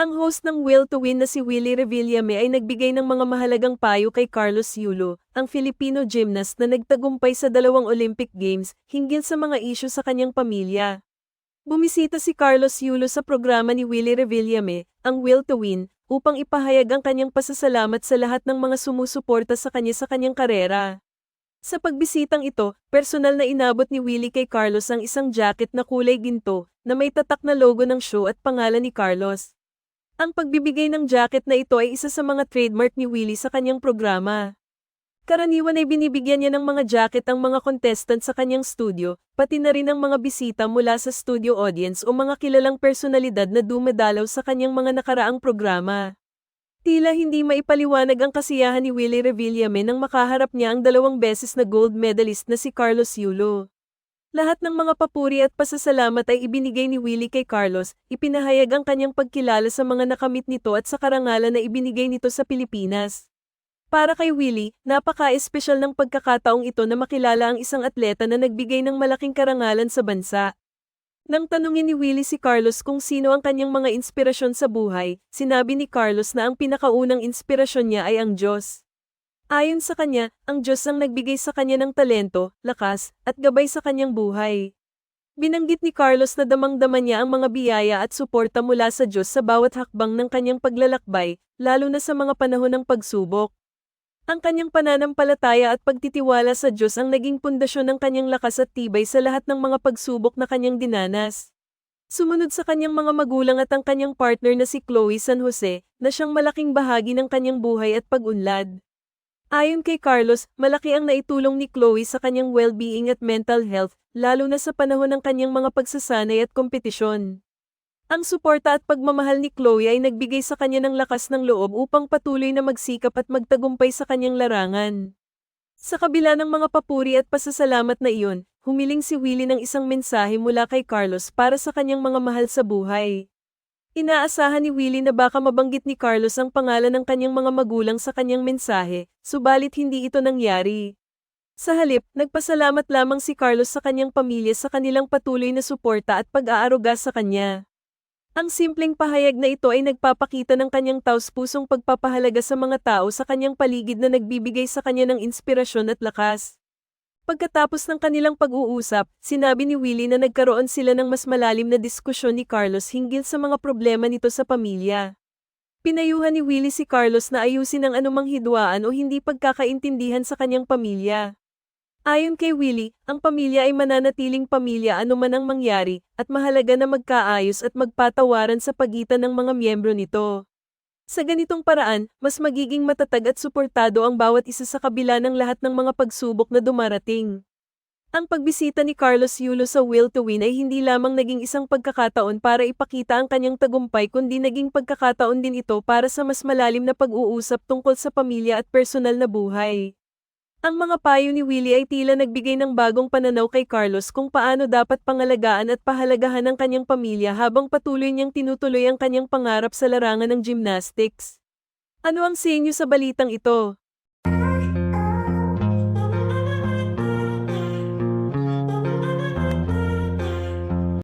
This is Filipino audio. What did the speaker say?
Ang host ng Will to Win na si Willie Revillame ay nagbigay ng mga mahalagang payo kay Carlos Yulo, ang Filipino gymnast na nagtagumpay sa dalawang Olympic Games hinggil sa mga isyu sa kanyang pamilya. Bumisita si Carlos Yulo sa programa ni Willie Revillame, ang Will to Win, upang ipahayag ang kanyang pasasalamat sa lahat ng mga sumusuporta sa kanya sa kanyang karera. Sa pagbisitang ito, personal na inabot ni Willie kay Carlos ang isang jacket na kulay ginto, na may tatak na logo ng show at pangalan ni Carlos. Ang pagbibigay ng jacket na ito ay isa sa mga trademark ni Willie sa kanyang programa. Karaniwan ay binibigyan niya ng mga jacket ang mga contestant sa kanyang studio, pati na rin ang mga bisita mula sa studio audience o mga kilalang personalidad na dumadalaw sa kanyang mga nakaraang programa. Tila hindi maipaliwanag ang kasiyahan ni Willie Revillame nang makaharap niya ang dalawang beses na gold medalist na si Carlos Yulo. Lahat ng mga papuri at pasasalamat ay ibinigay ni Willie kay Carlos, ipinahayag ang kanyang pagkilala sa mga nakamit nito at sa karangalan na ibinigay nito sa Pilipinas. Para kay Willie, napaka-espesyal ng pagkakataong ito na makilala ang isang atleta na nagbigay ng malaking karangalan sa bansa. Nang tanungin ni Willie si Carlos kung sino ang kanyang mga inspirasyon sa buhay, sinabi ni Carlos na ang pinakaunang inspirasyon niya ay ang Diyos. Ayon sa kanya, ang Diyos ang nagbigay sa kanya ng talento, lakas, at gabay sa kanyang buhay. Binanggit ni Carlos na damang-dama niya ang mga biyaya at suporta mula sa Diyos sa bawat hakbang ng kanyang paglalakbay, lalo na sa mga panahon ng pagsubok. Ang kanyang pananampalataya at pagtitiwala sa Diyos ang naging pundasyon ng kanyang lakas at tibay sa lahat ng mga pagsubok na kanyang dinanas. Sumunod sa kanyang mga magulang at ang kanyang partner na si Chloe San Jose, na siyang malaking bahagi ng kanyang buhay at pag-unlad. Ayon kay Carlos, malaki ang naitulong ni Chloe sa kanyang well-being at mental health, lalo na sa panahon ng kanyang mga pagsasanay at kompetisyon. Ang suporta at pagmamahal ni Chloe ay nagbigay sa kanya ng lakas ng loob upang patuloy na magsikap at magtagumpay sa kanyang larangan. Sa kabila ng mga papuri at pasasalamat na iyon, humiling si Willie ng isang mensahe mula kay Carlos para sa kanyang mga mahal sa buhay. Inaasahan ni Willie na baka mabanggit ni Carlos ang pangalan ng kanyang mga magulang sa kanyang mensahe, subalit hindi ito nangyari. Sa halip, nagpasalamat lamang si Carlos sa kanyang pamilya sa kanilang patuloy na suporta at pag-aaruga sa kanya. Ang simpleng pahayag na ito ay nagpapakita ng kanyang taus-pusong pagpapahalaga sa mga tao sa kanyang paligid na nagbibigay sa kanya ng inspirasyon at lakas. Pagkatapos ng kanilang pag-uusap, sinabi ni Willie na nagkaroon sila ng mas malalim na diskusyon ni Carlos hinggil sa mga problema nito sa pamilya. Pinayuhan ni Willie si Carlos na ayusin ang anumang hidwaan o hindi pagkakaintindihan sa kanyang pamilya. Ayon kay Willie, ang pamilya ay mananatiling pamilya anuman ang mangyari, at mahalaga na magkaayos at magpatawaran sa pagitan ng mga miyembro nito. Sa ganitong paraan, mas magiging matatag at suportado ang bawat isa sa kabila ng lahat ng mga pagsubok na dumarating. Ang pagbisita ni Carlos Yulo sa Will to Win ay hindi lamang naging isang pagkakataon para ipakita ang kanyang tagumpay kundi naging pagkakataon din ito para sa mas malalim na pag-uusap tungkol sa pamilya at personal na buhay. Ang mga payo ni Willie ay tila nagbigay ng bagong pananaw kay Carlos kung paano dapat pangalagaan at pahalagahan ang kanyang pamilya habang patuloy niyang tinutuloy ang kanyang pangarap sa larangan ng gymnastics. Ano ang sa inyo sa balitang ito?